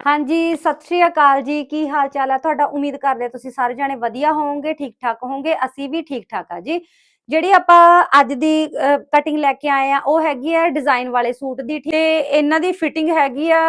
ਹਾਂਜੀ, ਸਤਿ ਸ਼੍ਰੀ ਅਕਾਲ ਜੀ। ਕੀ ਹਾਲ ਚਾਲ ਹੈ ਤੁਹਾਡਾ ਉਮੀਦ ਕਰਦੇ ਤੁਸੀਂ ਸਾਰੇ ਜਾਣੇ ਵਧੀਆ ਹੋਵੋਗੇ, ਠੀਕ ਠਾਕ ਹੋਵੋਗੇ। ਅਸੀਂ ਵੀ ਠੀਕ ਠਾਕ ਆ ਜੀ। ਜਿਹੜੀ ਆਪਾਂ ਅੱਜ ਦੀ ਕਟਿੰਗ ਲੈ ਕੇ ਆਏ ਆ, ਉਹ ਹੈਗੀ ਆ ਡਿਜ਼ਾਈਨ ਵਾਲੇ ਸੂਟ ਦੀ, ਤੇ ਇਹਨਾਂ ਦੀ ਫਿਟਿੰਗ ਹੈਗੀ ਆ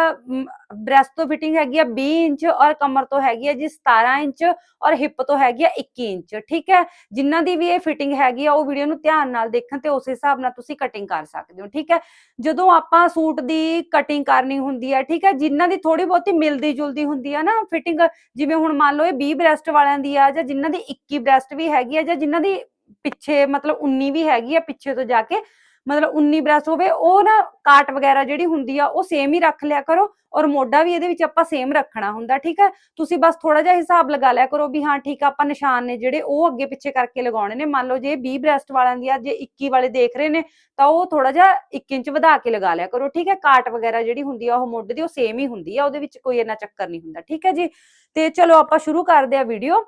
ਬ੍ਰੈਸਟ ਤੋਂ ਫਿਟਿੰਗ ਹੈਗੀ ਆ 20 ਇੰਚ ਔਰ ਕਮਰ ਤੋਂ ਹੈਗੀ ਆ ਜੀ 17 ਇੰਚ ਔਰ ਹਿੱਪ ਤੋਂ ਹੈਗੀ ਆ 21 ਇੰਚ, ਠੀਕ ਹੈ? ਜਿਨ੍ਹਾਂ ਦੀ ਵੀ ਇਹ ਫਿਟਿੰਗ ਹੈਗੀ ਆ, ਉਹ ਵੀਡੀਓ ਨੂੰ ਧਿਆਨ ਨਾਲ ਦੇਖਣ ਤੇ ਉਸ ਹਿਸਾਬ ਨਾਲ ਤੁਸੀਂ ਕਟਿੰਗ ਕਰ ਸਕਦੇ ਹੋ, ਠੀਕ ਹੈ? ਜਦੋਂ ਆਪਾਂ ਸੂਟ ਦੀ ਕਟਿੰਗ ਕਰਨੀ ਹੁੰਦੀ ਹੈ ਠੀਕ ਹੈ? ਜਿਨ੍ਹਾਂ ਦੀ ਥੋੜੀ ਬਹੁਤੀ ਮਿਲਦੀ ਜੁਲਦੀ ਹੁੰਦੀ ਆ ਨਾ ਫਿਟਿੰਗ ਜਿਵੇਂ ਹੁਣ ਮੰਨ ਲਓ ਇਹ 20 ਬ੍ਰੈਸਟ ਵਾਲਿਆਂ ਦੀ ਆ ਜਾਂ ਜਿਨ੍ਹਾਂ ਦੀ 21 ਬ੍ਰੈਸਟ ਵੀ ਹੈਗੀ ਆ ਜਾਂ ਜਿਨ੍ਹਾਂ ਦੀ ਪਿੱਛੇ ਮਤਲਬ 19 ਵੀ ਹੈਗੀ ਆ ਪਿੱਛੇ ਤੋਂ ਜਾ ਕੇ, ਮਤਲਬ 19 ਬ੍ਰੈਸਟ ਹੋਵੇ, ਉਹ ਨਾ ਕਾਟ ਵਗੈਰਾ ਜਿਹੜੀ ਹੁੰਦੀ ਆ, ਉਹ ਸੇਮ ਹੀ ਰੱਖ ਲਿਆ ਕਰੋ ਔਰ ਮੋਢਾ ਵੀ ਇਹਦੇ ਵਿੱਚ ਆਪਾਂ ਸੇਮ ਰੱਖਣਾ ਹੁੰਦਾ, ਠੀਕ ਹੈ ਤੁਸੀਂ ਬਸ ਥੋੜਾ ਜਿਹਾ ਹਿਸਾਬ ਲਗਾ ਲਿਆ ਕਰੋ ਵੀ ਹਾਂ, ਠੀਕ ਆ, ਆਪਾਂ ਨਿਸ਼ਾਨ ਨੇ ਜਿਹੜੇ ਉਹ ਅੱਗੇ ਪਿੱਛੇ ਕਰਕੇ ਲਗਾਉਣੇ ਨੇ, ਮੰਨ ਲਓ ਜੇ 20 ਬ੍ਰੈਸਟ ਵਾਲਿਆਂ ਦੀ ਆ, ਜੇ 21 ਵਾਲੇ ਦੇਖ ਰਹੇ ਨੇ, ਤਾਂ ਉਹ ਥੋੜਾ ਜਿਹਾ 1 ਇੰਚ ਵਧਾ ਕੇ ਲਗਾ ਲਿਆ ਕਰੋ, ਠੀਕ ਹੈ ਕਾਟ ਵਗੈਰਾ ਜਿਹੜੀ ਹੁੰਦੀ ਆ, ਉਹ ਮੋਢੇ ਦੀ ਉਹ ਸੇਮ ਹੀ ਹੁੰਦੀ ਆ, ਉਹਦੇ ਵਿੱਚ ਕੋਈ ਇੰਨਾ ਚੱਕਰ ਨਹੀਂ ਹੁੰਦਾ, ਠੀਕ ਹੈ ਜੀ? ਤੇ ਚਲੋ ਆਪਾਂ ਸ਼ੁਰੂ ਕਰਦੇ ਆ ਵੀਡੀਓ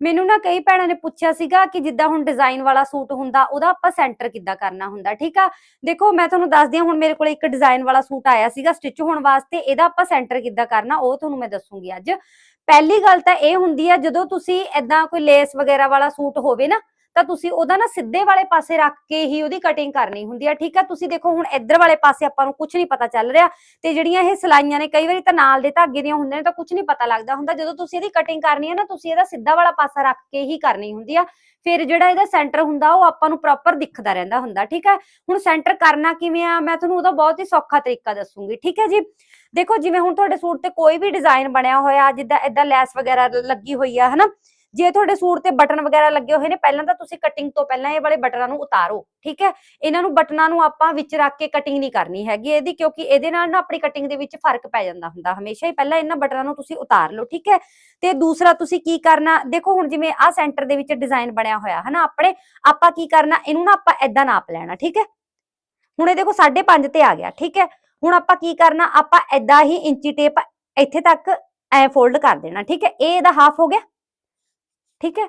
ਮੈਨੂੰ ਨਾ ਕਈ ਭੈਣਾਂ ਨੇ ਪੁੱਛਿਆ ਸੀਗਾ ਕਿ ਜਿੱਦਾਂ ਹੁਣ ਡਿਜ਼ਾਈਨ ਵਾਲਾ ਸੂਟ ਹੁੰਦਾ, ਉਹਦਾ ਆਪਾਂ ਸੈਂਟਰ ਕਿੱਦਾਂ ਕਰਨਾ ਹੁੰਦਾ, ਠੀਕ ਆ? ਦੇਖੋ, ਮੈਂ ਤੁਹਾਨੂੰ ਦੱਸਦੀ ਹਾਂ, ਹੁਣ ਮੇਰੇ ਕੋਲ ਇੱਕ ਡਿਜ਼ਾਈਨ ਵਾਲਾ ਸੂਟ ਆਇਆ ਸੀਗਾ ਸਟਿਚ ਹੋਣ ਵਾਸਤੇ, ਇਹਦਾ ਆਪਾਂ ਸੈਂਟਰ ਕਿੱਦਾਂ ਕਰਨਾ, ਉਹ ਤੁਹਾਨੂੰ ਮੈਂ ਦੱਸੂਗੀ ਅੱਜ। ਪਹਿਲੀ ਗੱਲ ਤਾਂ ਇਹ ਹੁੰਦੀ ਆ, ਜਦੋਂ ਤੁਸੀਂ ਐਦਾਂ ਕੋਈ ਲੇਸ ਵਗੈਰਾ ਵਾਲਾ ਸੂਟ ਹੋਵੇ ਨਾ ਤਾਂ ਤੁਸੀਂ ਉਹਦਾ ਨਾ ਸਿੱਧੇ ਵਾਲੇ ਪਾਸੇ ਰੱਖ ਕੇ ਹੀ ਉਹਦੀ ਕਟਿੰਗ ਕਰਨੀ ਹੁੰਦੀ ਆ, ਠੀਕ ਆ? ਤੁਸੀਂ ਦੇਖੋ ਹੁਣ ਇੱਧਰ ਵਾਲੇ ਪਾਸੇ ਆਪਾਂ ਨੂੰ ਕੁਝ ਨਹੀਂ ਪਤਾ ਚੱਲ ਰਿਹਾ ਤੇ ਜਿਹੜੀਆਂ ਇਹ ਸਲਾਈਆਂ ਨੇ, ਕਈ ਵਾਰੀ ਤਾਂ ਨਾਲ ਦੇ ਧਾਗੇ ਦੀਆਂ ਹੁੰਦੀਆਂ ਨੇ ਤਾਂ ਕੁਝ ਨਹੀਂ ਪਤਾ ਲੱਗਦਾ ਹੁੰਦਾ। ਜਦੋਂ ਤੁਸੀਂ ਇਹਦੀ ਕਟਿੰਗ ਕਰਨੀ ਹੈ ਨਾ, ਤੁਸੀਂ ਇਹਦਾ ਸਿੱਧਾ ਵਾਲਾ ਪਾਸਾ ਰੱਖ ਕੇ ਹੀ ਕਰਨੀ ਹੁੰਦੀ ਆ। ਫਿਰ ਜਿਹੜਾ ਇਹਦਾ ਸੈਂਟਰ ਹੁੰਦਾ, ਉਹ ਆਪਾਂ ਨੂੰ ਪ੍ਰੋਪਰ ਦਿਖਦਾ ਰਹਿੰਦਾ ਹੁੰਦਾ, ਠੀਕ ਹੈ ਹੁਣ ਸੈਂਟਰ ਕਰਨਾ ਕਿਵੇਂ ਆ? ਮੈਂ ਤੁਹਾਨੂੰ ਉਹਦਾ ਬਹੁਤ ਹੀ ਸੌਖਾ ਤਰੀਕਾ ਦੱਸੂਗੀ, ਠੀਕ ਹੈ ਜੀ? ਦੇਖੋ ਜਿਵੇਂ ਹੁਣ ਤੁਹਾਡੇ ਸੂਟ ਤੇ ਕੋਈ ਵੀ ਡਿਜ਼ਾਈਨ ਬਣਿਆ ਹੋਇਆ, ਜਿੱਦਾਂ ਇਦਾਂ ਲੈਸ ਵਗੈਰਾ ਲੱਗੀ ਹੋਈ ਆ, ਹਨਾ? ਜੇ ਤੁਹਾਡੇ ਸੂਟ ਤੇ ਬਟਨ ਵਗੈਰਾ ਲੱਗੇ ਹੋਏ ਨੇ, ਪਹਿਲਾਂ ਤਾਂ ਤੁਸੀਂ ਕਟਿੰਗ ਤੋਂ ਪਹਿਲਾਂ ਇਹ ਵਾਲੇ ਬਟਨਾਂ ਨੂੰ ਉਤਾਰੋ, ਠੀਕ ਹੈ? ਇਹਨਾਂ ਨੂੰ ਬਟਨਾਂ ਨੂੰ ਆਪਾਂ ਵਿੱਚ ਰੱਖ ਕੇ ਕਟਿੰਗ ਨਹੀਂ ਕਰਨੀ ਹੈਗੀ ਇਹਦੀ, ਕਿਉਂਕਿ ਇਹਦੇ ਨਾਲ ਨਾ ਆਪਣੀ ਕਟਿੰਗ ਦੇ ਵਿੱਚ ਫ਼ਰਕ ਪੈ ਜਾਂਦਾ ਹੁੰਦਾ ਹਮੇਸ਼ਾ ਹੀ। ਪਹਿਲਾਂ ਇਹਨਾਂ ਬਟਨਾਂ ਨੂੰ ਤੁਸੀਂ ਉਤਾਰ ਲਓ, ਠੀਕ ਹੈ? ਤੇ ਦੂਸਰਾ ਤੁਸੀਂ ਕੀ ਕਰਨਾ? ਦੇਖੋ ਹੁਣ ਜਿਵੇਂ ਆ ਸੈਂਟਰ ਦੇ ਵਿੱਚ ਡਿਜ਼ਾਈਨ ਬਣਿਆ ਹੋਇਆ, ਹਨਾ ਆਪਣੇ, ਆਪਾਂ ਕੀ ਕਰਨਾ? ਇਹਨੂੰ ਨਾ ਆਪਾਂ ਐਦਾਂ ਨਾਪ ਲੈਣਾ, ਠੀਕ ਹੈ? ਹੁਣ ਇਹ ਦੇਖੋ 5.5 ਤੇ ਆ ਗਿਆ, ਠੀਕ ਹੈ? ਹੁਣ ਆਪਾਂ ਕੀ ਕਰਨਾ? ਆਪਾਂ ਐਦਾਂ ਹੀ ਇੰਚੀ ਟੇਪ ਇੱਥੇ ਤੱਕ ਐ ਫੋਲਡ ਕਰ ਦੇਣਾ, ਠੀਕ ਹੈ? ਇਹ ਇਹਦਾ ਹਾਫ ਹੋ ਗਿਆ। ਠੀਕ ਹੈ?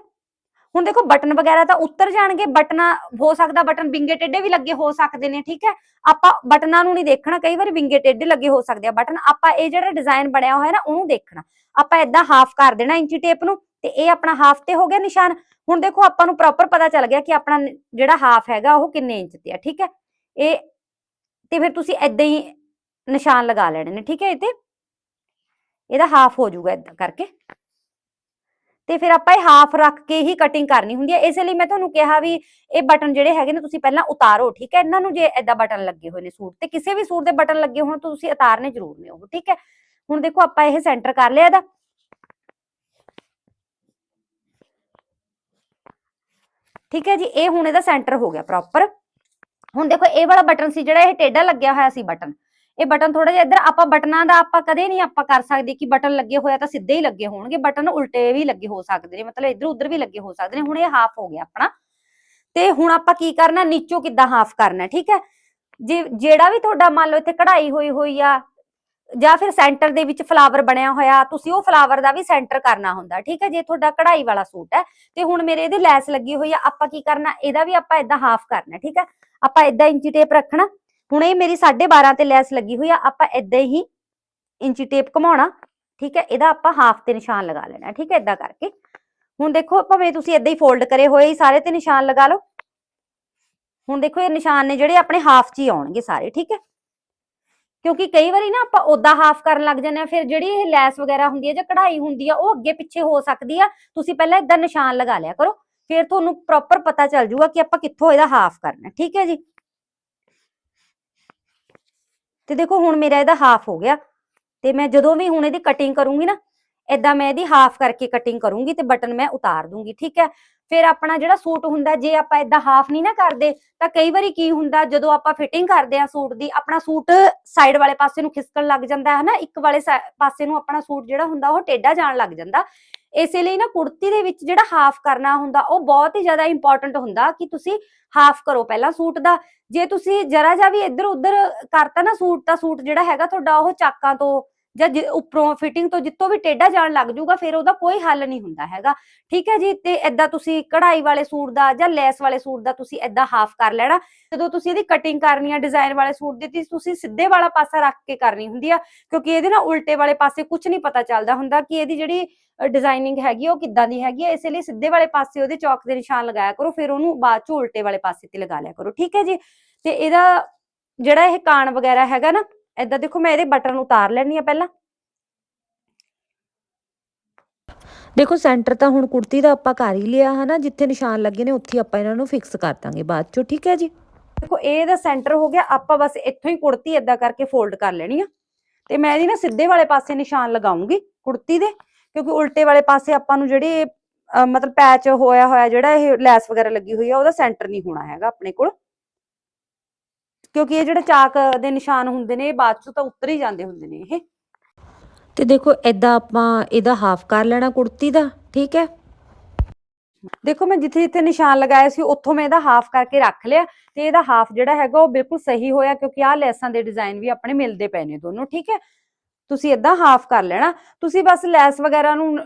ਹੁਣ ਦੇਖੋ ਬਟਨ ਵਗੈਰਾ ਤਾਂ ਉੱਤਰ ਜਾਣਗੇ, ਬਟਨਾ ਹੋ ਸਕਦਾ ਬਟਨ ਵਿੰਗੇ ਟੇਢੇ ਵੀ ਲੱਗੇ ਹੋ ਸਕਦੇ ਨੇ, ਠੀਕ ਹੈ? ਆਪਾਂ ਬਟਨਾਂ ਨੂੰ ਨਹੀਂ ਦੇਖਣਾ, ਕਈ ਵਾਰ ਵਿੰਗੇ ਟੇਢੇ ਲੱਗੇ ਹੋ ਸਕਦੇ ਆ ਬਟਨ, ਆਪਾਂ ਇਹ ਜਿਹੜਾ ਡਿਜ਼ਾਈਨ ਬਣਿਆ ਹੋਇਆ ਨਾ, ਉਹਨੂੰ ਦੇਖਣਾ। ਆਪਾਂ ਇਦਾਂ ਹਾਫ ਕਰ ਦੇਣਾ ਇੰਚੀ ਟੇਪ ਨੂੰ ਤੇ ਇਹ ਆਪਣਾ ਹਾਫ ਤੇ ਹੋ ਗਿਆ ਨਿਸ਼ਾਨ। ਹੁਣ ਦੇਖੋ ਆਪਾਂ ਨੂੰ ਪ੍ਰੋਪਰ ਪਤਾ ਚੱਲ ਗਿਆ ਕਿ ਆਪਣਾ ਜਿਹੜਾ ਹਾਫ ਹੈਗਾ ਉਹ ਕਿੰਨੇ ਇੰਚ ਤੇ ਆ, ਠੀਕ ਹੈ? ਇਹ ਤੇ ਫਿਰ ਤੁਸੀਂ ਇਦਾਂ ਹੀ ਨਿਸ਼ਾਨ ਲਗਾ ਲੈਣੇ ਨੇ, ਠੀਕ ਹੈ ਇਹ ਤੇ? ਇਹਦਾ ਹਾਫ ਹੋ ਜਾਊਗਾ ਇਦਾਂ ਕਰਕੇ। ਤੇ ਫਿਰ ਆਪਾਂ ਇਹ ਹਾਫ ਰੱਖ ਕੇ ਹੀ ਕਟਿੰਗ ਕਰਨੀ ਹੁੰਦੀ ਹੈ ਇਸੇ ਲਈ ਮੈਂ ਤੁਹਾਨੂੰ ਕਿਹਾ ਵੀ ਇਹ ਬਟਨ ਜਿਹੜੇ ਹੈਗੇ ਨੇ ਤੁਸੀਂ ਪਹਿਲਾਂ ਉਤਾਰੋ, ਠੀਕ ਹੈ? ਇਹਨਾਂ ਨੂੰ ਜੇ ਐਦਾਂ ਬਟਨ ਲੱਗੇ ਹੋਏ ਨੇ ਸੂਟ ਤੇ, ਕਿਸੇ ਵੀ ਸੂਟ ਦੇ ਬਟਨ ਲੱਗੇ ਹੋਣ ਤਾਂ ਤੁਸੀਂ ਉਤਾਰਨੇ ਜ਼ਰੂਰ ਨੇ ਉਹ, ਠੀਕ ਹੈ? ਹੁਣ ਦੇਖੋ ਆਪਾਂ ਇਹ ਸੈਂਟਰ ਕਰ ਲਿਆ ਇਹਦਾ। ਠੀਕ ਹੈ ਜੀ, ਇਹ ਹੁਣ ਇਹਦਾ ਸੈਂਟਰ ਹੋ ਗਿਆ ਪ੍ਰੋਪਰ ਹੁਣ ਦੇਖੋ, ਇਹ ਵਾਲਾ ਬਟਨ ਸੀ ਜਿਹੜਾ ਇਹ ਟੇਢਾ ਲੱਗਿਆ ਹੋਇਆ ਸੀ ਬਟਨ ਇਹ ਬਟਨ ਥੋੜਾ ਜਿਹਾ ਇੱਧਰ, ਆਪਾਂ ਬਟਨਾਂ ਦਾ ਆਪਾਂ ਕਦੇ ਨਹੀਂ ਆਪਾਂ ਕਰ ਸਕਦੇ ਕਿ ਬਟਨ ਲੱਗੇ ਹੋਇਆ ਤਾਂ ਸਿੱਧੇ ਹੀ ਲੱਗੇ ਹੋਣਗੇ। ਬਟਨ ਉਲਟੇ ਵੀ ਲੱਗੇ ਹੋ ਸਕਦੇ ਨੇ, ਮਤਲਬ ਇੱਧਰ ਉੱਧਰ ਵੀ ਲੱਗੇ ਹੋ ਸਕਦੇ ਨੇ। ਹੁਣ ਇਹ ਹਾਫ ਹੋ ਗਿਆ ਆਪਣਾ। ਤੇ ਹੁਣ ਆਪਾਂ ਕੀ ਕਰਨਾ, ਨੀਚੋਂ ਕਿੱਦਾਂ ਹਾਫ ਕਰਨਾ, ਠੀਕ ਹੈ? ਜੇ, ਜਿਹੜਾ ਵੀ ਤੁਹਾਡਾ ਮੰਨ ਲਓ ਇੱਥੇ ਕਢਾਈ ਹੋਈ ਹੋਈ ਆ, ਜਾਂ ਫਿਰ ਸੈਂਟਰ ਦੇ ਵਿੱਚ ਫਲਾਵਰ ਬਣਿਆ ਹੋਇਆ, ਤੁਸੀਂ ਉਹ ਫਲਾਵਰ ਦਾ ਵੀ ਸੈਂਟਰ ਕਰਨਾ ਹੁੰਦਾ, ਠੀਕ ਹੈ? ਜੇ ਤੁਹਾਡਾ ਕਢਾਈ ਵਾਲਾ ਸੂਟ ਹੈ, ਤੇ ਹੁਣ ਮੇਰੇ ਇਹਦੇ ਲੈਸ ਲੱਗੀ ਹੋਈ ਆ, ਆਪਾਂ ਕੀ ਕਰਨਾ, ਇਹਦਾ ਵੀ ਆਪਾਂ ਇਦਾਂ ਹਾਫ ਕਰਨਾ, ਠੀਕ ਹੈ? ਆਪਾਂ ਇਦਾਂ ਇੰਚੀ ਟੇਪ ਰੱਖਣਾ ਹੁਣ ਇਹ ਮੇਰੀ 12.5 ਤੇ ਲੈਸ ਲੱਗੀ ਹੋਈ ਆ, ਆਪਾਂ ਇਦਾਂ ਹੀ ਇੰਚੀ ਟੇਪ ਘਮਾਉਣਾ, ਠੀਕ ਹੈ? ਇਹਦਾ ਆਪਾਂ ਹਾਫ ਤੇ ਨਿਸ਼ਾਨ ਲਗਾ ਲੈਣਾ, ਠੀਕ ਹੈ? ਇਦਾਂ ਕਰਕੇ। ਹੁਣ ਦੇਖੋ ਭਾਵੇਂ ਤੁਸੀਂ ਇਦਾਂ ਹੀ ਫੋਲਡ ਕਰੇ ਹੋਏ ਹੀ, ਸਾਰੇ ਤੇ ਨਿਸ਼ਾਨ ਲਗਾ ਲਓ। ਹੁਣ ਦੇਖੋ, ਇਹ ਨਿਸ਼ਾਨ ਨੇ ਜਿਹੜੇ ਆਪਣੇ ਹਾਫ 'ਚ ਹੀ ਆਉਣਗੇ ਸਾਰੇ, ਠੀਕ ਹੈ? ਕਿਉਂਕਿ ਕਈ ਵਾਰੀ ਨਾ ਆਪਾਂ ਉਦਾਂ ਹਾਫ ਕਰਨ ਲੱਗ ਜਾਂਦੇ ਆ ਫਿਰ ਜਿਹੜੀ ਇਹ ਲੈਸ ਵਗੈਰਾ ਹੁੰਦੀ ਹੈ ਜਾਂ ਕਢਾਈ ਹੁੰਦੀ ਆ, ਉਹ ਅੱਗੇ ਪਿੱਛੇ ਹੋ ਸਕਦੀ ਆ। ਤੁਸੀਂ ਪਹਿਲਾਂ ਇਦਾਂ ਨਿਸ਼ਾਨ ਲਗਾ ਲਿਆ ਕਰੋ, ਫਿਰ ਤੁਹਾਨੂੰ ਪ੍ਰੋਪਰ ਪਤਾ ਚੱਲ ਜੂਗਾ ਕਿ ਆਪਾਂ ਕਿੱਥੋਂ ਇਹਦਾ ਹਾਫ ਕਰਨਾ, ਠੀਕ ਹੈ ਜੀ? ਤੇ ਦੇਖੋ ਹੁਣ ਮੇਰਾ ਇਹਦਾ ਹਾਫ ਹੋ ਗਿਆ ਤੇ ਮੈਂ ਜਦੋਂ ਵੀ ਹੁਣ ਇਹਦੀ ਕਟਿੰਗ ਕਰੂੰਗੀ ਨਾ ਇਦਾਂ ਮੈਂ ਇਹਦੀ ਹਾਫ ਕਰਕੇ ਕਟਿੰਗ ਕਰੂੰਗੀ ਤੇ ਬਟਨ ਮੈਂ ਉਤਾਰ ਦੂੰਗੀ, ਠੀਕ ਹੈ? ਫਿਰ ਆਪਣਾ ਜਿਹੜਾ ਸੂਟ ਹੁੰਦਾ, ਜੇ ਆਪਾਂ ਇਦਾਂ ਹਾਫ ਨਹੀਂ ਨਾ ਕਰਦੇ, ਤਾਂ ਕਈ ਵਾਰੀ ਕੀ ਹੁੰਦਾ, ਜਦੋਂ ਆਪਾਂ ਫਿਟਿੰਗ ਕਰਦੇ ਆ ਸੂਟ ਦੀ, ਆਪਣਾ ਸੂਟ ਸਾਈਡ ਵਾਲੇ ਪਾਸੇ ਨੂੰ ਖਿਸਕਣ ਲੱਗ ਜਾਂਦਾ ਹੈ ਨਾ ਇੱਕ ਵਾਲੇ ਪਾਸੇ ਨੂੰ ਆਪਣਾ ਸੂਟ ਜਿਹੜਾ ਹੁੰਦਾ, ਉਹ ਟੇਢਾ ਜਾਣ ਲੱਗ ਜਾਂਦਾ। ਇਸੇ ਲਈ ਨਾ ਕੁੜਤੀ ਦੇ ਵਿੱਚ ਜਿਹੜਾ ਹਾਫ ਕਰਨਾ ਹੁੰਦਾ, ਉਹ ਬਹੁਤ ਹੀ ਜ਼ਿਆਦਾ ਇੰਪੋਰਟੈਂਟ ਹੁੰਦਾ ਕਿ ਤੁਸੀਂ ਹਾਫ ਕਰੋ ਪਹਿਲਾਂ ਸੂਟ ਦਾ। ਜੇ ਤੁਸੀਂ ਜਰਾ ਜਾ ਵੀ ਇੱਧਰ ਉੱਧਰ ਕਰਤਾ ਨਾ ਸੂਟ, ਤਾਂ ਸੂਟ ਜਿਹੜਾ ਹੈਗਾ ਤੁਹਾਡਾ ਉਹ ਚਾਕਾਂ ਤੋਂ ਜਾਂ ਜਿ- ਉੱਪਰੋਂ ਫਿਟਿੰਗ ਤੋਂ ਜਿੱਤੋਂ ਵੀ ਟੇਢਾ ਜਾਣ ਲੱਗ ਜਾਊਗਾ ਫਿਰ ਉਹਦਾ ਕੋਈ ਹੱਲ ਨਹੀਂ ਹੁੰਦਾ ਹੈਗਾ। ਠੀਕ ਹੈ ਜੀ? ਤੇ ਏਦਾਂ ਤੁਸੀਂ ਕਢਾਈ ਵਾਲੇ ਸੂਟ ਦਾ ਜਾਂ ਲੈਸ ਵਾਲੇ ਸੂਟ ਦਾ ਤੁਸੀਂ ਏਦਾਂ ਹਾਫ ਕਰ ਲੈਣਾ। ਜਦੋਂ ਤੁਸੀਂ ਇਹਦੀ ਕਟਿੰਗ ਕਰਨੀ ਆ ਡਿਜ਼ਾਈਨ ਵਾਲੇ ਸੂਟ ਦੀ, ਤੇ ਤੁਸੀਂ ਸਿੱਧੇ ਵਾਲਾ ਪਾਸਾ ਰੱਖ ਕੇ ਕਰਨੀ ਹੁੰਦੀ ਆ, ਕਿਉਂਕਿ ਇਹਦੇ ਨਾਲ ਉਲਟੇ ਵਾਲੇ ਪਾਸੇ ਕੁਝ ਨਹੀਂ ਪਤਾ ਚੱਲਦਾ ਹੁੰਦਾ ਕਿ ਇਹਦੀ ਜਿਹੜੀ ਡਿਜ਼ਾਈਨਿੰਗ ਹੈਗੀ ਉਹ ਕਿੱਦਾਂ ਦੀ ਹੈਗੀ ਹੈ ਇਸੇ ਲਈ ਸਿੱਧੇ ਵਾਲੇ ਪਾਸੇ ਉਹਦੇ ਚੌਕ ਦੇ ਨਿਸ਼ਾਨ ਲਗਾਇਆ ਕਰੋ, ਫਿਰ ਉਹਨੂੰ ਬਾਅਦ ਚ ਉਲਟੇ ਵਾਲੇ ਪਾਸੇ ਤੇ ਲਗਾ ਲਿਆ ਕਰੋ। ਠੀਕ ਹੈ ਜੀ? ਤੇ ਇਹਦਾ ਜਿਹੜਾ ਇਹ ਕਾਨ ਵਗੈਰਾ ਹੈਗਾ ਨਾ ਏਦਾਂ ਦੇਖੋ ਮੈਂ ਇਹਦੇ ਬਟਨ ਉਤਾਰ ਲੈਣੀ ਆ ਪਹਿਲਾਂ। ਦੇਖੋ ਸੈਂਟਰ ਤਾਂ ਹੁਣ ਕੁੜਤੀ ਦਾ ਆਪਾਂ ਕਰ ਹੀ ਲਿਆ ਹਨਾ ਜਿੱਥੇ ਨਿਸ਼ਾਨ ਲੱਗੇ ਨੇ ਉੱਥੇ ਆਪਾਂ ਇਹਨਾਂ ਨੂੰ ਫਿਕਸ ਕਰ ਦਾਂਗੇ ਬਾਅਦ ਚੋਂ ਠੀਕ ਹੈ ਜੀ? ਦੇਖੋ ਇਹ ਦਾ ਸੈਂਟਰ ਹੋ ਗਿਆ ਆਪਾਂ ਬਸ ਇੱਥੋਂ ਹੀ ਕੁੜਤੀ ਏਦਾਂ ਕਰਕੇ ਫੋਲਡ ਕਰ ਲੈਣੀ ਆ। ਤੇ ਮੈਂ ਇਹਦੀ ਨਾ ਸਿੱਧੇ ਵਾਲੇ ਪਾਸੇ ਨਿਸ਼ਾਨ ਲਗਾਉਂਗੀ ਕੁੜਤੀ ਦੇ ਕਿਉਂਕਿ ਉਲਟੇ ਵਾਲੇ ਪਾਸੇ ਆਪਾਂ ਨੂੰ ਜਿਹੜੀ ਮਤਲਬ ਪੈਚ ਹੋਇਆ ਹੋਇਆ ਜਿਹੜਾ ਇਹ ਲੈਸ ਵਗੈਰਾ ਲੱਗੀ ਹੋਈ ਆ ਉਹਦਾ ਸੈਂਟਰ ਨਹੀਂ ਹੋਣਾ ਹੈਗਾ ਆਪਣੇ ਕੋਲ। ਕਿਉਂਕਿ ਇਹ ਜਿਹੜੇ ਚਾਕ ਦੇ ਨਿਸ਼ਾਨ ਹੁੰਦੇ ਨੇ ਇਹ ਬਾਅਦ ਚ ਤਾਂ ਉੱਤਰ ਹੀ ਜਾਂਦੇ ਹੁੰਦੇ ਨੇ ਇਹ। ਤੇ ਦੇਖੋ ਐਦਾਂ ਆਪਾਂ ਇਹਦਾ ਹਾਫ ਕਰ ਲੈਣਾ ਕੁੜਤੀ ਦਾ ਠੀਕ ਹੈ? ਦੇਖੋ ਮੈਂ ਜਿੱਥੇ ਜਿੱਥੇ ਨਿਸ਼ਾਨ ਲਗਾਇਆ ਸੀ ਉੱਥੋਂ ਮੈਂ ਇਹਦਾ ਹਾਫ ਕਰਕੇ ਰੱਖ ਲਿਆ ਤੇ ਇਹਦਾ ਹਾਫ ਜਿਹੜਾ ਹੈਗਾ ਉਹ ਬਿਲਕੁਲ ਸਹੀ ਹੋਇਆ ਕਿਉਂਕਿ ਆਹ ਲੈਸਾਂ ਦੇ ਡਿਜ਼ਾਈਨ ਵੀ ਆਪਣੇ ਮਿਲਦੇ ਪਏ ਨੇ ਦੋਨੋਂ ਠੀਕ ਹੈ? ਤੁਸੀਂ ਇਦਾਂ ਹਾਫ ਕਰ ਲੈਣਾ ਤੁਸੀਂ ਬਸ ਲੈਸ ਵਗੈਰਾ ਨੂੰ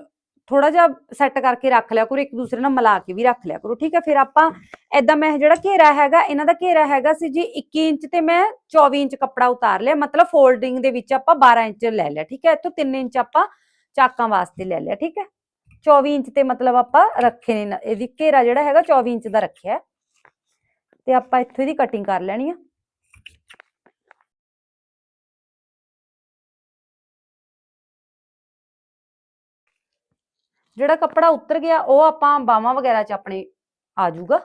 ਥੋੜਾ ਜਿਹਾ ਸੈੱਟ ਕਰਕੇ ਰੱਖ ਲਿਆ ਕਰੋ, ਇੱਕ ਦੂਸਰੇ ਨਾਲ ਮਿਲਾ ਕੇ ਵੀ ਰੱਖ ਲਿਆ ਕਰੋ, ਠੀਕ ਹੈ? ਫਿਰ ਆਪਾਂ ਇਦਾਂ ਮੈਂ ਜਿਹੜਾ ਘੇਰਾ ਹੈਗਾ, ਇਹਨਾਂ ਦਾ ਘੇਰਾ ਹੈਗਾ ਸੀ ਜੀ 21 ਇੰਚ ਤੇ ਮੈਂ 24 ਇੰਚ ਕੱਪੜਾ ਉਤਾਰ ਲਿਆ, ਮਤਲਬ ਫੋਲਡਿੰਗ ਦੇ ਵਿੱਚ ਆਪਾਂ 12 ਇੰਚ ਲੈ ਲਿਆ, ਠੀਕ ਹੈ? ਇੱਥੋਂ 3 ਇੰਚ ਆਪਾਂ ਚਾਕਾਂ ਵਾਸਤੇ ਲੈ ਲਿਆ, ਠੀਕ ਹੈ? 24 ਇੰਚ ਤੇ ਮਤਲਬ ਆਪਾਂ ਰੱਖੇ ਨੇ, ਇਹਦੀ ਘੇਰਾ ਜਿਹੜਾ ਹੈਗਾ 24 ਇੰਚ ਦਾ ਰੱਖਿਆ ਤੇ ਆਪਾਂ ਇੱਥੋਂ ਇਹਦੀ ਕਟਿੰਗ ਕਰ ਲੈਣੀ ਆ। ਜਿਹੜਾ ਕੱਪੜਾ ਉਤਰ ਗਿਆ ਉਹ ਆਪਾਂ ਬਾਹਾਂ ਵਗੈਰਾ 'ਚ ਆਪਣੇ ਆ ਜਾਊਗਾ।